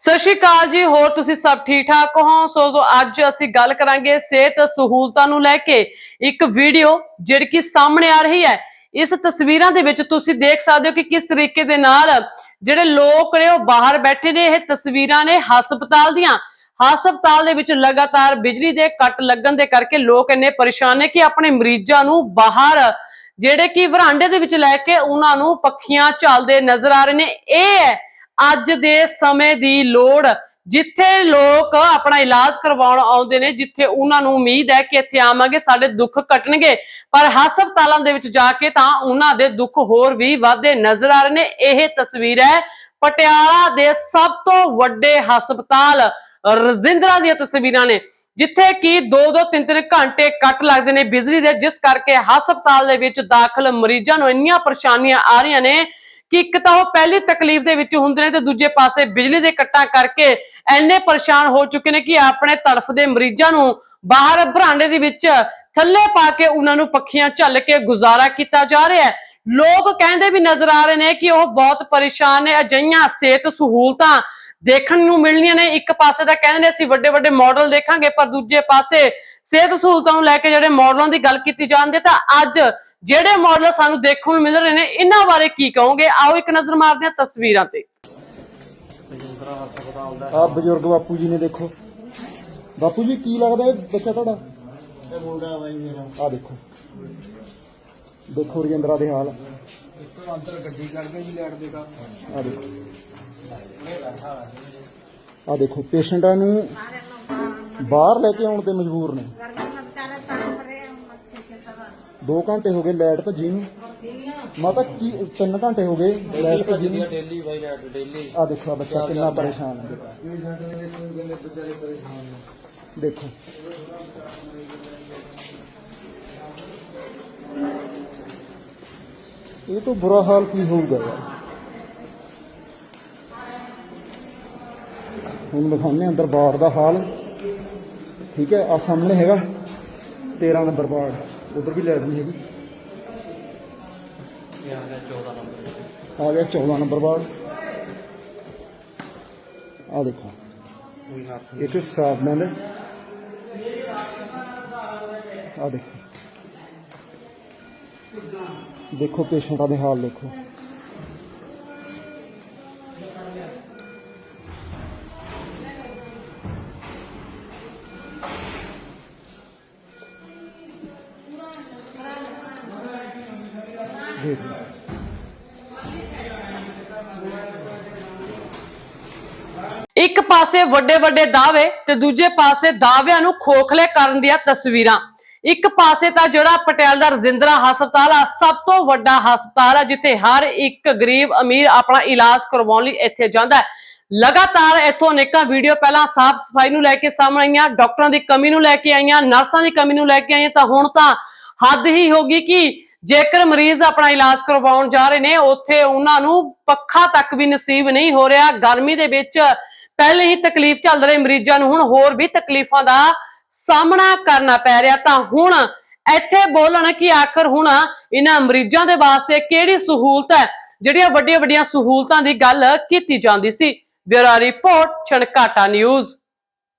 ਸਤਿ ਸ਼੍ਰੀ ਅਕਾਲ ਜੀ, ਹੋਰ ਤੁਸੀਂ ਸਭ ਠੀਕ ਠਾਕ ਹੋ? ਸੋ ਅੱਜ ਅਸੀਂ ਗੱਲ ਕਰਾਂਗੇ ਸਿਹਤ ਸਹੂਲਤਾਂ ਨੂੰ ਲੈ ਕੇ ਇੱਕ ਵੀਡੀਓ ਜਿਹੜੀ ਕਿ ਸਾਹਮਣੇ ਆ ਰਹੀ ਹੈ। ਇਸ ਤਸਵੀਰਾਂ ਦੇ ਵਿੱਚ ਤੁਸੀਂ ਦੇਖ ਸਕਦੇ ਹੋ ਕਿ ਕਿਸ ਤਰੀਕੇ ਦੇ ਨਾਲ ਜਿਹੜੇ ਲੋਕ ਨੇ ਉਹ ਬਾਹਰ ਬੈਠੇ ਨੇ। ਇਹ ਤਸਵੀਰਾਂ ਨੇ ਹਸਪਤਾਲ ਦੀਆਂ। ਹਸਪਤਾਲ ਦੇ ਵਿੱਚ ਲਗਾਤਾਰ ਬਿਜਲੀ ਦੇ ਕੱਟ ਲੱਗਣ ਦੇ ਕਰਕੇ ਲੋਕ ਇੰਨੇ ਪਰੇਸ਼ਾਨ ਨੇ ਕਿ ਆਪਣੇ ਮਰੀਜ਼ਾਂ ਨੂੰ ਬਾਹਰ, ਜਿਹੜੇ ਕਿ ਵਰਾਂਡੇ ਦੇ ਵਿੱਚ ਲੈ ਕੇ ਉਹਨਾਂ ਨੂੰ ਪੱਖੀਆਂ ਝੱਲਦੇ ਨਜ਼ਰ ਆ ਰਹੇ ਨੇ। ਇਹ ਹੈ ਅੱਜ ਦੇ ਸਮੇਂ ਦੀ ਲੋੜ, ਜਿੱਥੇ ਲੋਕ ਆਪਣਾ ਇਲਾਜ ਕਰਵਾਉਣ ਆਉਂਦੇ ਨੇ, ਜਿੱਥੇ ਉਹਨਾਂ ਨੂੰ ਉਮੀਦ ਹੈ ਕਿ ਇੱਥੇ ਆਵਾਂਗੇ, ਸਾਡੇ ਦੁੱਖ ਕੱਟਣਗੇ ਪਰ ਹਸਪਤਾਲਾਂ ਦੇ ਵਿੱਚ ਜਾ ਕੇ ਤਾਂ ਉਹਨਾਂ ਦੇ ਦੁੱਖ ਹੋਰ ਵੀ ਵਧਦੇ ਨਜ਼ਰ ਆ ਰਹੇ ਨੇ। ਇਹ ਤਸਵੀਰ ਹੈ ਪਟਿਆਲਾ ਦੇ ਸਭ ਤੋਂ ਵੱਡੇ ਹਸਪਤਾਲ, ਰਜਿੰਦਰਾ ਦੀਆਂ ਤਸਵੀਰਾਂ ਨੇ, ਜਿੱਥੇ ਕਿ 2-2 3-3 ਘੰਟੇ ਕੱਟ ਲੱਗਦੇ ਨੇ ਬਿਜਲੀ ਦੇ, ਜਿਸ ਕਰਕੇ ਹਸਪਤਾਲ ਦੇ ਵਿੱਚ ਦਾਖਲ ਮਰੀਜ਼ਾਂ ਨੂੰ ਇੰਨੀਆਂ ਪਰੇਸ਼ਾਨੀਆਂ ਆ ਰਹੀਆਂ ਨੇ ਕਿ ਇੱਕ ਤਾਂ ਉਹ ਪਹਿਲੀ ਤਕਲੀਫ ਦੇ ਵਿੱਚ ਹੁੰਦੇ ਨੇ ਤੇ ਦੂਜੇ ਪਾਸੇ ਬਿਜਲੀ ਦੇ ਕੱਟਾਂ ਕਰਕੇ ਐਨੇ ਪਰੇਸ਼ਾਨ ਹੋ ਚੁੱਕੇ ਨੇ ਕਿ ਆਪਣੇ ਤੜਫਦੇ ਮਰੀਜ਼ਾਂ ਨੂੰ ਬਾਹਰ ਬਰਾਂਡੇ ਦੇ ਵਿੱਚ ਥੱਲੇ ਪਾ ਕੇ ਉਹਨਾਂ ਨੂੰ ਪੱਖੀਆਂ ਝੱਲ ਕੇ ਗੁਜ਼ਾਰਾ ਕੀਤਾ ਜਾ ਰਿਹਾ ਹੈ। ਲੋਕ ਕਹਿੰਦੇ ਵੀ ਨਜ਼ਰ ਆ ਰਹੇ ਨੇ ਕਿ ਉਹ ਬਹੁਤ ਪਰੇਸ਼ਾਨ ਨੇ ਅਜਈਆਂ ਸਿਹਤ ਸਹੂਲਤਾਂ ਦੇਖਣ ਨੂੰ ਮਿਲਣੀਆਂ ਨੇ। ਇੱਕ ਪਾਸੇ ਤਾਂ ਕਹਿੰਦੇ ਨੇ ਅਸੀਂ ਵੱਡੇ ਵੱਡੇ ਮਾਡਲ ਦੇਖਾਂਗੇ, ਪਰ ਦੂਜੇ ਪਾਸੇ ਸਿਹਤ ਸਹੂਲਤਾਂ ਨੂੰ ਲੈ ਕੇ ਜਿਹੜੇ ਮਾਡਲਾਂ ਦੀ ਗੱਲ ਕੀਤੀ ਜਾਂਦੀ ਹੈ ਤਾਂ ਅੱਜ ਜਿਹੜੇ ਮਾਡਲ ਸਾਨੂੰ ਦੇਖਣ ਨੂੰ ਮਿਲ ਰਹੇ ਨੇ ਇਹਨਾਂ ਬਾਰੇ ਕੀ ਕਹੋਗੇ? ਆਓ ਇੱਕ ਨਜ਼ਰ ਮਾਰਦੇ ਹਾਂ ਤਸਵੀਰਾਂ ਤੇ। ਆ ਬਜ਼ੁਰਗ ਬਾਪੂ ਜੀ ਨੇ ਦੇਖੋ। ਬਾਪੂ ਜੀ ਕੀ ਲੱਗਦਾ ਇਹ ਬੱਚਾ ਤੁਹਾਡਾ? ਤੇ ਮੁੰਡਾ ਬਾਈ ਮੇਰਾ। ਆ ਦੇਖੋ। ਦੇਖੋ ਰਜਿੰਦਰਾ ਦੇ ਹਾਲ। ਇੱਕ ਅੰਦਰ ਗੱਡੀ ਕੱਢ ਕੇ ਵੀ ਲੈਟ ਦੇਗਾ ਆ ਦੇਖੋ। ਆ ਦੇਖੋ ਪੇਸ਼ੈਂਟਾਂ ਨੂੰ ਬਾਹਰ ਲੈ ਕੇ ਆਉਣ ਤੇ ਮਜਬੂਰ ਨੇ। 2 ਘੰਟੇ ਹੋ ਗਏ ਲਾਈਟ ਭੱਜੀ ਨੂੰ। ਮਾਤਾ ਕੀ 3 ਘੰਟੇ ਹੋ ਗਏ ਲਾਈਟ ਭੱਜੀ ਨੂੰ। ਡੇਲੀ ਬਾਈ ਲੈਟ ਡੇਲੀ ਆ ਦੇਖੋ ਬੱਚਾ ਕਿੰਨਾ ਪਰੇਸ਼ਾਨ ਹੈ। ਦੇਖੋ। ਇਹ ਤੋਂ ਬੁਰਾ ਹਾਲ ਕੀ ਹੋਊਗਾ? ਹੁਣ ਦਿਖਾਉਂਦੇ ਅੰਦਰ ਬਾਰ ਦਾ ਹਾਲ। ਠੀਕ ਹੈ ਆ ਸਾਹਮਣੇ ਹੈਗਾ 13 ਨੰਬਰ ਬਾਰ ਉਧਰ ਵੀ ਲਾਈਟ ਨਹੀਂ ਹੈਗੀ ਆ ਗਿਆ 14 ਨੰਬਰ ਵਾਰਡ ਆ ਦੇਖੋ। ਇੱਕ ਸਟਾਫ ਮੈਂਬਰ ਆ ਦੇਖੋ। ਦੇਖੋ ਪੇਸ਼ੈਂਟਾਂ ਦੇ ਹਾਲ ਦੇਖੋ। ਦੇਖ ਲਓ। ਇੱਕ ਪਾਸੇ ਵੱਡੇ ਵੱਡੇ ਦਾਅਵੇ ਤੇ ਦੂਜੇ ਪਾਸੇ ਦਾਅਵਿਆਂ ਨੂੰ ਖੋਖਲੇ ਕਰਨ ਦੀਆਂ ਤਸਵੀਰਾਂ ਇੱਕ ਪਾਸੇ ਤਾਂ ਜਿਹੜਾ ਪਟਿਆਲਾ ਦਾ ਰਜਿੰਦਰਾ ਹਸਪਤਾਲ ਆ, ਸਭ ਤੋਂ ਵੱਡਾ ਹਸਪਤਾਲ ਆ, ਜਿੱਥੇ ਹਰ ਇੱਕ ਗਰੀਬ ਅਮੀਰ ਆਪਣਾ ਇਲਾਜ ਕਰਵਾਉਣ ਲਈ ਇੱਥੇ ਜਾਂਦਾ ਹੈ ਲਗਾਤਾਰ ਇੱਥੋਂ ਅਨੇਕਾਂ ਵੀਡੀਓ ਪਹਿਲਾਂ ਸਾਫ਼ ਸਫ਼ਾਈ ਨੂੰ ਲੈ ਕੇ ਸਾਹਮਣੇ ਆਈਆਂ, ਡਾਕਟਰਾਂ ਦੀ ਕਮੀ ਨੂੰ ਲੈ ਕੇ ਆਈਆਂ, ਨਰਸਾਂ ਦੀ ਕਮੀ ਨੂੰ ਲੈ ਕੇ ਆਈਆਂ, ਤਾਂ ਹੁਣ ਤਾਂ ਹੱਦ ਹੀ ਹੋ ਗਈ ਕਿ ਜੇਕਰ ਮਰੀਜ਼ ਆਪਣਾ ਇਲਾਜ ਕਰਵਾਉਣ ਜਾ ਰਹੇ ਨੇ, ਉੱਥੇ ਉਹਨਾਂ ਨੂੰ ਪੱਖਾ ਤੱਕ ਵੀ ਨਸੀਬ ਨਹੀਂ ਹੋ ਰਿਹਾ। ਗਰਮੀ ਦੇ ਵਿੱਚ ਪਹਿਲੇ ਹੀ ਤਕਲੀਫ ਚੱਲ ਰਹੇ ਮਰੀਜ਼ਾਂ ਨੂੰ, ਹੁਣ ਹੋਰ ਵੀ ਤਕਲੀਫਾਂ ਦਾ ਸਾਹਮਣਾ ਕਰਨਾ ਪੈ ਰਿਹਾ। ਤਾਂ ਹੁਣ ਇੱਥੇ ਬੋਲਣ ਕਿ ਆਖਰ ਹੁਣ ਇਹਨਾਂ ਮਰੀਜ਼ਾਂ ਦੇ ਵਾਸਤੇ ਕਿਹੜੀ ਸਹੂਲਤ ਹੈ? ਜਿਹੜੀਆਂ ਵੱਡੀਆਂ ਵੱਡੀਆਂ ਸਹੂਲਤਾਂ ਦੀ ਗੱਲ ਕੀਤੀ ਜਾਂਦੀ ਸੀ। Bureau report, Chhankata news.